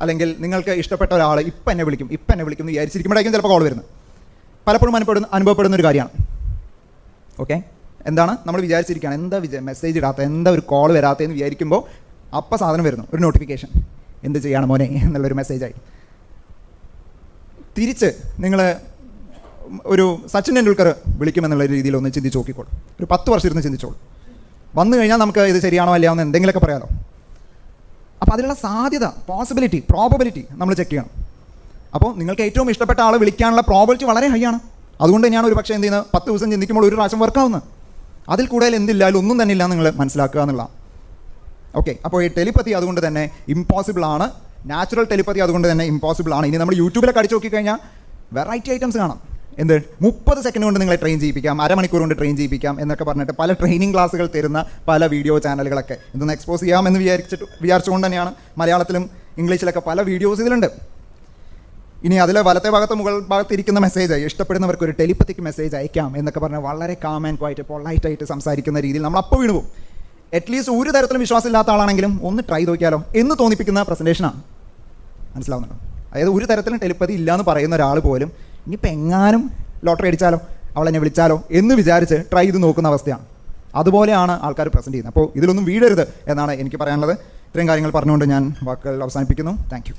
അല്ലെങ്കിൽ നിങ്ങൾക്ക് ഇഷ്ടപ്പെട്ട ഒരാൾ ഇപ്പം എന്നെ വിളിക്കും ഇപ്പം എന്നെ വിളിക്കും എന്ന് വിചാരിച്ചിരിക്കുമ്പോഴായിരിക്കും ചിലപ്പോൾ കോൾ വരുന്നത്. പലപ്പോഴും അനുഭവപ്പെടുന്ന അനുഭവപ്പെടുന്ന ഒരു കാര്യമാണ്. ഓക്കെ എന്താണ്? നമ്മൾ വിചാരിച്ചിരിക്കുകയാണ് എന്താ വിചാ മെസ്സേജ് ഇടാത്ത എന്താ ഒരു കോൾ വരാത്തതെന്ന് വിചാരിക്കുമ്പോൾ അപ്പം സാധനം വരുന്നു ഒരു നോട്ടിഫിക്കേഷൻ എന്ത് ചെയ്യണം മോനെ എന്നുള്ളൊരു മെസ്സേജായി തിരിച്ച് നിങ്ങൾ ഒരു സച്ചിൻ ടെണ്ടുൽക്കർ വിളിക്കുമെന്നുള്ള രീതിയിൽ ഒന്ന് ചിന്തിച്ച് നോക്കിക്കോളൂ. ഒരു പത്ത് വർഷം ഇരുന്ന് ചിന്തിച്ചോളൂ. വന്നു കഴിഞ്ഞാൽ നമുക്ക് ഇത് ശരിയാണോ അല്ലയോ എന്ന് എന്തെങ്കിലുമൊക്കെ പറയാമല്ലോ അപ്പോൾ അതിനുള്ള സാധ്യത പോസിബിലിറ്റി പ്രോബബിലിറ്റി നമ്മൾ ചെക്ക് ചെയ്യണം. അപ്പോൾ നിങ്ങൾക്ക് ഏറ്റവും ഇഷ്ടപ്പെട്ട ആളെ വിളിക്കാനുള്ള പ്രോബിലിറ്റി വളരെ ഹൈ ആണ്. അതുകൊണ്ട് തന്നെയാണ് ഒരു പക്ഷേ എന്ത് ചെയ്യുന്നത് പത്ത് ദിവസം ചിന്തിക്കുമ്പോൾ ഒരു പ്രാവശ്യം വർക്കാവുന്നത് അതിൽ കൂടുതൽ എന്തില്ല ഒന്നും തന്നെ ഇല്ല നിങ്ങൾ മനസ്സിലാക്കുക എന്നുള്ള. ഓക്കെ അപ്പോൾ ഈ ടെലിപ്പതി അതുകൊണ്ട് തന്നെ ഇമ്പോസിബിൾ ആണ്. നാച്ചുറൽ ടെലിപ്പതി അതുകൊണ്ട് തന്നെ ഇമ്പോസിബിൾ ആണ്. ഇനി നമ്മൾ യൂട്യൂബിലൊക്കെ അടിച്ചു നോക്കിക്കഴിഞ്ഞാൽ വെറൈറ്റി ഐറ്റംസ് കാണാം. എന്ത്? മുപ്പത് സെക്കൻഡ് കൊണ്ട് നിങ്ങളെ ട്രെയിൻ ചെയ്യിപ്പിക്കാം അരമണിക്കൂർ കൊണ്ട് ട്രെയിൻ ചെയ്യിപ്പിക്കാം എന്നൊക്കെ പറഞ്ഞിട്ട് പല ട്രെയിനിങ് ക്ലാസ്സുകൾ തരുന്ന പല വീഡിയോ ചാനലുകളൊക്കെ ഇതൊന്ന് എക്സ്പോസ് ചെയ്യാമെന്ന് വിചാരിച്ചിട്ട് വിചാരിച്ചുകൊണ്ട് തന്നെയാണ് മലയാളത്തിലും ഇംഗ്ലീഷിലൊക്കെ പല വീഡിയോസ് ഇതിലുണ്ട്. ഇനി അതിലെ വലത്തെ ഭാഗത്ത് മുകൾ ഭാഗത്ത് ഇരിക്കുന്ന മെസ്സേജ് ഇഷ്ടപ്പെടുന്നവർക്ക് ഒരു ടെലിപ്പത്തിക്ക് മെസ്സേജ് അയക്കാം എന്നൊക്കെ പറഞ്ഞാൽ വളരെ കാം ആൻഡ് ക്വൈറ്റ് പൊളൈറ്റ് ആയിട്ട് സംസാരിക്കുന്ന രീതിയിൽ നമ്മൾ അപ്പോൾ വീണു പോകും അറ്റ്ലീസ്റ്റ് ഒരു തരത്തിലും വിശ്വാസമില്ലാത്ത ആളാണെങ്കിലും ഒന്ന് ട്രൈ നോക്കിയാലോ എന്ന് തോന്നിപ്പിക്കുന്ന പ്രസന്റേഷനാണ് മനസ്സിലാവുന്നുണ്ടോ? അതായത് ഒരു തരത്തിലും ടെലിപ്പതി ഇല്ലയെന്ന് പറയുന്ന ഒരാൾ പോലും ഇനിയിപ്പോൾ എങ്ങാനും ലോട്ടറി അടിച്ചാലോ അവളെന്നെ വിളിച്ചാലോ എന്ന് വിചാരിച്ച് ട്രൈ ചെയ്ത് നോക്കുന്ന അവസ്ഥയാണ്. അതുപോലെയാണ് ആൾക്കാർ പ്രസന്റ് ചെയ്യുന്നത്. അപ്പോൾ ഇതിലൊന്നും വീഴരുത് എന്നാണ് എനിക്ക് പറയാനുള്ളത്. ഇത്രയും കാര്യങ്ങൾ പറഞ്ഞുകൊണ്ട് ഞാൻ വാക്കുകൾ അവസാനിപ്പിക്കുന്നു. താങ്ക്